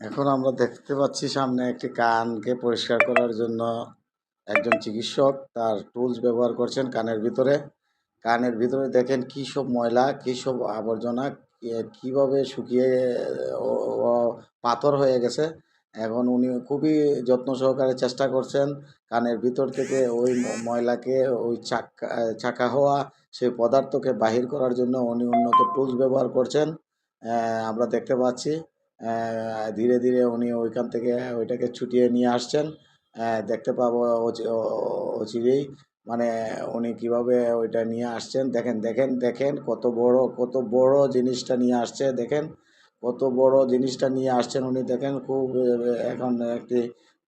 এখন আমরা দেখতে পাচ্ছি সামনে একটি কানকে পরিষ্কার করার জন্য একজন চিকিৎসক তার টুলস ব্যবহার করছেন কানের ভিতরে। কানের ভিতরে দেখেন কী সব ময়লা, কী সব আবর্জনা কীভাবে শুকিয়ে পাথর হয়ে গেছে। এখন উনি খুবই যত্ন সহকারে চেষ্টা করছেন কানের ভিতর থেকে ওই ময়লাকে ওই চাকা চাকা হওয়া, সেই পদার্থকে বাহির করার জন্য উনি উন্নত টুলস ব্যবহার করছেন। আমরা দেখতে পাচ্ছি। ধীরে ধীরে উনি ওইখান থেকে ওইটাকে ছুটিয়ে নিয়ে আসছেন। দেখতে পাবো অচিরেই মানে উনি কীভাবে ওইটা নিয়ে আসছেন। দেখেন দেখেন দেখেন কত বড় কত বড় জিনিসটা নিয়ে আসছে। দেখেন, কত বড় জিনিসটা নিয়ে আসছেন উনি। দেখেন, খুব এখন একটি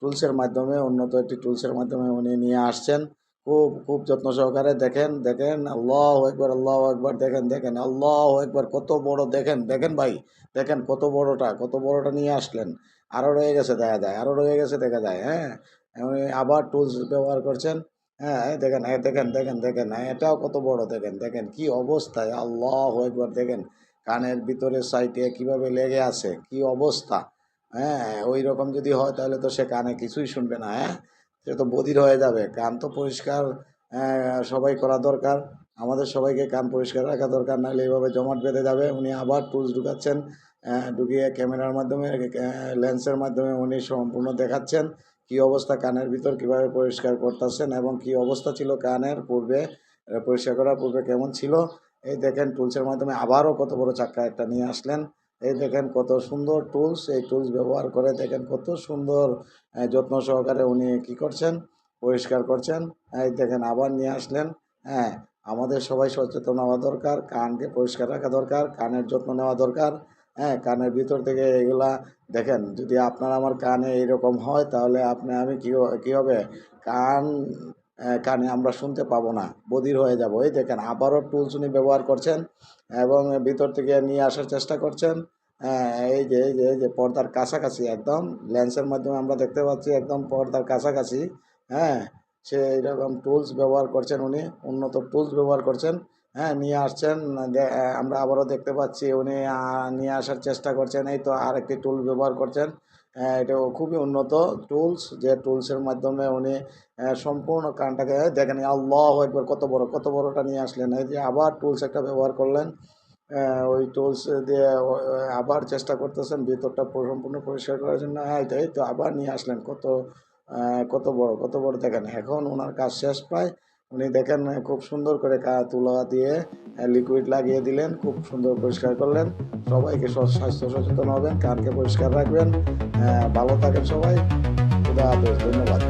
টুলসের মাধ্যমে, উন্নত একটি টুলসের মাধ্যমে উনি নিয়ে আসছেন। খুব খুব যত্ন সহকারে দেখেন দেখেন আল্লাহ একবার আল্লাহ একবার দেখেন দেখেন আল্লাহ একবার কত বড় দেখেন দেখেন ভাই দেখেন কত বড়টা কত বড়টা নিয়ে আসলেন। আরও রয়ে গেছে দেখা যায় আরও রয়ে গেছে দেখা যায় হ্যাঁ? আবার টুলস ব্যবহার করছেন হ্যাঁ দেখেন এই দেখেন দেখেন দেখেন হ্যাঁ, এটাও কত বড় দেখেন দেখেন কি অবস্থায় আল্লাহ একবার দেখেন কানের ভিতরে সাইটে কীভাবে লেগে আছে কি অবস্থা হ্যাঁ ওই রকম যদি হয় তাহলে তো সে কানে কিছুই শুনবে না হ্যাঁ? সে তো বধির হয়ে যাবে। কান তো পরিষ্কার সবাই করা দরকার। আমাদের সবাইকে কান পরিষ্কার রাখা দরকার, নাহলে এইভাবে জমাট বেঁধে যাবে। উনি আবার টুলস ঢুকাচ্ছেন ঢুকিয়ে ক্যামেরার মাধ্যমে লেন্সের মাধ্যমে উনি সম্পূর্ণ দেখাচ্ছেন কি অবস্থা কানের ভিতর কীভাবে পরিষ্কার করতেছেন এবং কি অবস্থা ছিল কানের পূর্বে, পরিষ্কার করার পূর্বে কেমন ছিল। এই দেখেন, টুলসের মাধ্যমে আবারও কত বড় চাক্কা একটা নিয়ে আসলেন। এই দেখেন কত সুন্দর টুলস এই টুলস ব্যবহার করে দেখেন কত সুন্দর যত্ন সহকারে উনি কি করছেন? পরিষ্কার করছেন। এই দেখেন আবার নিয়ে আসলেন। হ্যাঁ আমাদের সবাই সচেতন হওয়া দরকার, কানকে পরিষ্কার রাখা দরকার, কানের যত্ন নেওয়া দরকার। হ্যাঁ কানের ভিতর থেকে এগুলা দেখেন, যদি আপনার আমার কানে এইরকম হয় তাহলে আপনি, আমি কী কী হবে? কান কানে আমরা শুনতে পাবো না। বধির হয়ে যাব। এই দেখেন, আবারও টুলস উনি ব্যবহার করছেন এবং ভিতর থেকে নিয়ে আসার চেষ্টা করছেন। এই যে এই যে এই যে, পর্দার কাছাকাছি একদম। লেন্সের মাধ্যমে আমরা দেখতে পাচ্ছি একদম পর্দার কাছাকাছি। হ্যাঁ সে এইরকম টুলস ব্যবহার করছেন উনি, উন্নত টুলস ব্যবহার করছেন। হ্যাঁ নিয়ে আসছেন। আমরা আবারও দেখতে পাচ্ছি উনি নিয়ে আসার চেষ্টা করছেন। এই তো আর একটি টুল ব্যবহার করছেন। এটাও খুবই উন্নত টুলস যে টুলসের মাধ্যমে উনি সম্পূর্ণ কানটাকে, দেখেন, আল্লাহ একবার কত বড়, কত বড়টা নিয়ে আসলেন। এই যে আবার টুলস একটা ব্যবহার করলেন। ওই টুলস দিয়ে আবার চেষ্টা করতেছেন, ভিতরটা পুরো সম্পূর্ণ পরিষ্কার করার জন্য। হ্যাঁ এই তো আবার নিয়ে আসলেন। কত কত বড় কত বড়, দেখেন, এখন ওনার কাজ শেষ প্রায়। উনি দেখেন খুব সুন্দর করে কা তুলা দিয়ে লিকুইড লাগিয়ে দিলেন, খুব সুন্দর পরিষ্কার করলেন। সবাইকে স্বাস্থ্য সচেতন হবেন, কানকে পরিষ্কার রাখবেন। ভালো থাকেন সবাই। খুদা ধন্যবাদ।